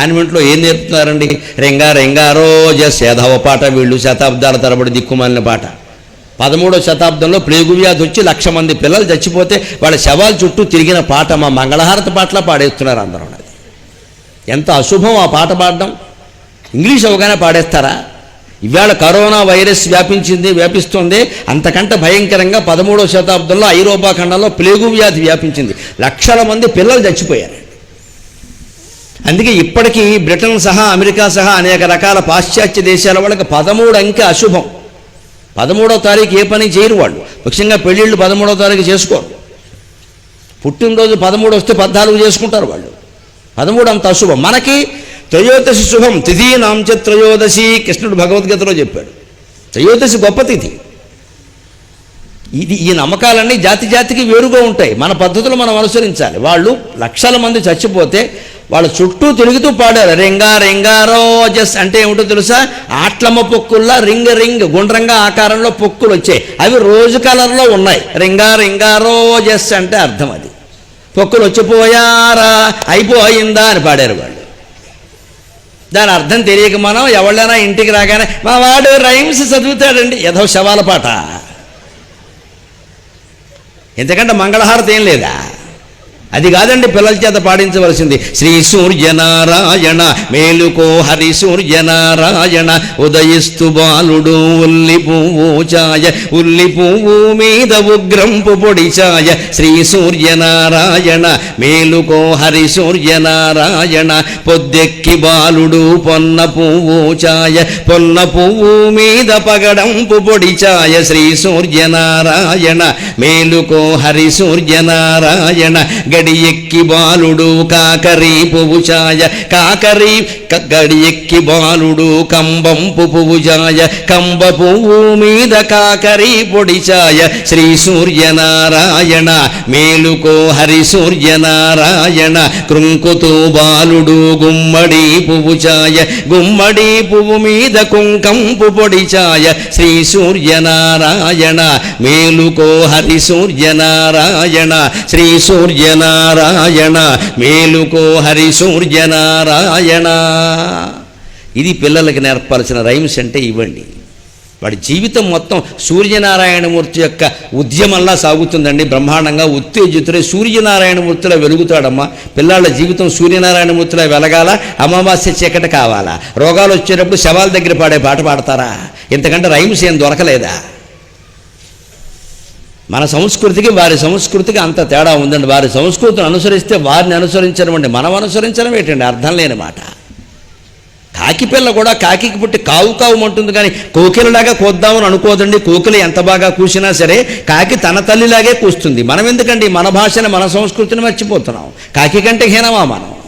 కాన్వెంట్లో ఏం నేర్పుతున్నారండి? రెంగా రెంగారోజ జస్ పాట వీళ్ళు శతాబ్దాల తరబడి దిక్కుమాలిన పాట. పదమూడో శతాబ్దంలో ప్లేగు వ్యాధి వచ్చి లక్ష మంది పిల్లలు చచ్చిపోతే వాళ్ళ శవాల చుట్టూ తిరిగిన పాట మా మంగళహారత పాటలా పాడేస్తున్నారు అందరూ అది. ఎంత అశుభం ఆ పాట పాడడం. ఇంగ్లీష్ అవగానే పాడేస్తారా? ఇవాళ కరోనా వైరస్ వ్యాపించింది వ్యాపిస్తుంది. అంతకంటే భయంకరంగా పదమూడవ శతాబ్దంలో ఐరోపా ఖండంలో ప్లేగు వ్యాధి వ్యాపించింది. లక్షల మంది పిల్లలు చచ్చిపోయారు. అందుకే ఇప్పటికీ బ్రిటన్ సహా అమెరికా సహా అనేక రకాల పాశ్చాత్య దేశాల వాళ్ళకి పదమూడు అంకె అశుభం. పదమూడో తారీఖు ఏ పని చేయరు వాళ్ళు. ముఖ్యంగా పెళ్ళిళ్ళు పదమూడో తారీఖు చేసుకోరు. పుట్టినరోజు పదమూడు వస్తే పద్నాలుగు చేసుకుంటారు వాళ్ళు. పదమూడు అంత అశుభం. మనకి త్రయోదశి శుభం. తిథి నాంచ త్రయోదశి కృష్ణుడు భగవద్గీతలో చెప్పాడు. త్రయోదశి గొప్ప తిథి. ఇది ఈ నమ్మకాలన్నీ జాతి జాతికి వేరుగా ఉంటాయి. మన పద్ధతులు మనం అనుసరించాలి. వాళ్ళు లక్షల మంది చచ్చిపోతే వాళ్ళ చుట్టూ తిరుగుతూ పాడారు. రెంగా రెంగారో రోజస్ అంటే ఏమిటో తెలుసా? ఆట్లమ్మ పొక్కుల్లా రింగ్ రింగ్ గుండ్రంగా ఆకారంలో పొక్కులు వచ్చాయి. అవి రోజు కలర్లో ఉన్నాయి. రింగా రింగారో రోజస్ అంటే అర్థం అది. పొక్కులు వచ్చిపోయారా? అయిపోయిందా అని పాడారు వాళ్ళు. దాని అర్థం తెలియక మనం ఎవళ్ళైనా ఇంటికి రాగానే మా వాడు రైమ్స్ చదువుతాడండి. ఏదో శవాల పాట. ఎందుకంటే మంగళహారతి ఏం లేదా? అది కాదండి పిల్లల చేత పాడించవలసింది. శ్రీ సూర్యనారాయణ మేలుకో హరి సూర్యనారాయణ ఉదయిస్తు బాలుడు ఉల్లి పువ్వు ఛాయ ఉల్లి పువ్వు మీద ఉగ్రంపు పొడి ఛాయ శ్రీ సూర్యనారాయణ మేలుకో హరి సూర్యనారాయణ పొద్దెక్కి బాలుడు పొన్న పువ్వు ఛాయ పొన్న పువ్వు మీద పగడంపు పొడి ఛాయ శ్రీ సూర్యనారాయణ మేలుకో హరి సూర్యనారాయణ గడి ఎక్కి బాలుడు కాకరీ పువ్వు కాకరీ క- గడి ఎక్కి బాలుడు కంబంపు పువుజాయ కంబ పువ్వు మీద కాకరీ పొడిచాయ శ్రీ సూర్యనారాయణ మేలుకో హరి సూర్యనారాయణ కృంకుతూ బాలుడు గుమ్మడి పువ్వు గుమ్మడి పువ్వు మీద కుంకంపు పొడిచాయ శ్రీ సూర్యనారాయణ మేలుకో హరి సూర్యనారాయణ శ్రీ సూర్యనారాయణ నారాయణ మేలుకో హరి సూర్యనారాయణ ఇది పిల్లలకి నేర్పాల్సిన రైమ్స్ అంటే ఇవ్వండి. వాడి జీవితం మొత్తం సూర్యనారాయణమూర్తి యొక్క ఉద్యమంలా సాగుతుందండి. బ్రహ్మాండంగా ఉత్తేజితుడే సూర్యనారాయణమూర్తిలో వెలుగుతాడమ్మా. పిల్లాళ్ళ జీవితం సూర్యనారాయణమూర్తిలో వెలగాల? అమావాస్య చీకటి కావాలా? రోగాలు వచ్చేటప్పుడు శవాల దగ్గర పాడే పాట పాడతారా? ఇంతకంటే రైమ్స్ ఏం దొరకలేదా? మన సంస్కృతికి వారి సంస్కృతికి అంత తేడా ఉందండి. వారి సంస్కృతిని అనుసరిస్తే వారిని అనుసరించడం అండి. మనం అనుసరించడం ఏంటండి? అర్థం లేని మాట. కాకి పిల్ల కూడా కాకికి పుట్టి కావు కావుమంటుంది కానీ కోకిలలాగా కోద్దామని అనుకోదండి. కోకిల ఎంత బాగా కూసినా సరే కాకి తన తల్లిలాగే కూస్తుంది. మనం ఎందుకండి? మన భాషని మన సంస్కృతిని మర్చిపోతున్నాం. కాకి కంటే హీనమా మనం?